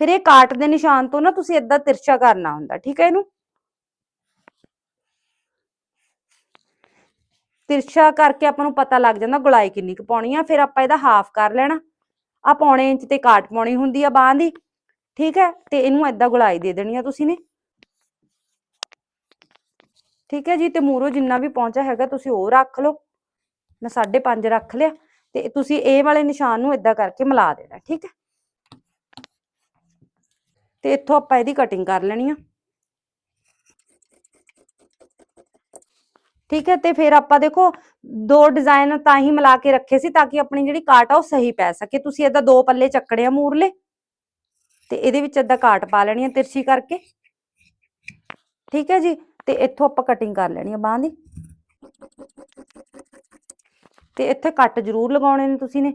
ਫਿਰ ਇਹ ਕਾਟ ਦੇ ਨਿਸ਼ਾਨ ਤੋਂ ਨਾ ਤੁਸੀਂ ਏਦਾਂ ਤਿਰਛਾ ਕਰਨਾ ਹੁੰਦਾ, ਠੀਕ ਹੈ ਇਹਨੂੰ? ਤਿਰਛਾ ਕਰਕੇ ਆਪਾਂ ਨੂੰ ਪਤਾ ਲੱਗ ਜਾਂਦਾ ਗੁਲਾਈ ਕਿੰਨੀ ਕੁ ਪਾਉਣੀ ਆ, ਫਿਰ ਆਪਾਂ ਇਹਦਾ ਹਾਫ ਕਰ ਲੈਣਾ। ਆ ਪੌਣੇ ਇੰਚ ਤੇ ਕਾਟ ਪਾਉਣੀ ਹੁੰਦੀ ਆ ਬਾਹਾਂ ਦੀ, ਠੀਕ ਹੈ? ਤੇ ਇਹਨੂੰ ਏਦਾਂ ਗੁਲਾਈ ਦੇ ਦੇਣੀ ਆ ਤੁਸੀਂ ਨੇ। ਠੀਕ ਹੈ ਜੀ, ਤੇ ਮੂਰੋ ਜਿੰਨਾ ਵੀ ਪਹੁੰਚਾ ਹੈਗਾ ਤੁਸੀਂ ਉਹ ਰੱਖ ਲਓ। ਮੈਂ 5.5 ਰੱਖ ਲਿਆ, ਤੇ ਤੁਸੀਂ ਇਹ ਵਾਲੇ ਨਿਸ਼ਾਨ ਨੂੰ ਏਦਾਂ ਕਰਕੇ ਮਿਲਾ ਦੇਣਾ, ਠੀਕ ਹੈ? ਤੇ ਇੱਥੋਂ ਆਪਾਂ ਇਹਦੀ ਕਟਿੰਗ ਕਰ ਲੈਣੀ ਆ। ਠੀਕ ਹੈ, ਤੇ ਫਿਰ ਆਪਾਂ ਦੇਖੋ ਦੋ ਡਿਜ਼ਾਈਨ ਤਾਂ ਹੀ ਮਿਲਾ ਕੇ ਰੱਖੇ ਸੀ ਤਾਂ ਕਿ ਆਪਣੀ ਜਿਹੜੀ ਕਾਟ ਆ ਉਹ ਸਹੀ ਪੈ ਸਕੇ। ਤੁਸੀਂ ਏਦਾਂ ਦੋ ਪੱਲੇ ਚੱਕੜੇ ਆ ਮੂਰਲੇ, ਤੇ ਇਹਦੇ ਵਿੱਚ ਏਦਾਂ ਕਾਟ ਪਾ ਲੈਣੀ ਆ ਤਿਰਛੀ ਕਰਕੇ। ਠੀਕ ਹੈ ਜੀ, ਤੇ ਇੱਥੋਂ ਆਪਾਂ ਕਟਿੰਗ ਕਰ ਲੈਣੀ ਆ ਬਾਹਾਂ ਦੀ। ਤੇ ਇੱਥੇ ਕੱਟ ਜ਼ਰੂਰ ਲਗਾਉਣੇ ਨੇ ਤੁਸੀਂ ਨੇ।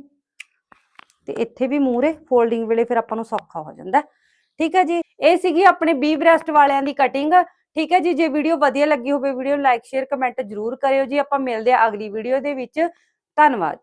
ਤੇ ਇੱਥੇ ਵੀ ਮੂਰੇ ਫੋਲਡਿੰਗ ਵੇਲੇ ਫਿਰ ਆਪਾਂ ਨੂੰ ਸੌਖਾ ਹੋ ਜਾਂਦਾ। ਠੀਕ ਹੈ ਜੀ, ਇਹ ਸੀਗੀ ਆਪਣੇ ਬੀ ਬ੍ਰੈਸਟ ਵਾਲਿਆਂ ਦੀ ਕਟਿੰਗ ਠੀਕ ਹੈ ਜੀ, ਜੇ ਵੀਡੀਓ ਵਧੀਆ ਲੱਗੀ ਹੋਵੇ ਵੀਡੀਓ ਨੂੰ ਲਾਈਕ ਸ਼ੇਅਰ ਕਮੈਂਟ ਜ਼ਰੂਰ ਕਰਿਓ ਜੀ। ਆਪਾਂ ਮਿਲਦੇ ਆ ਅਗਲੀ ਵੀਡੀਓ ਦੇ ਵਿੱਚ। ਧੰਨਵਾਦ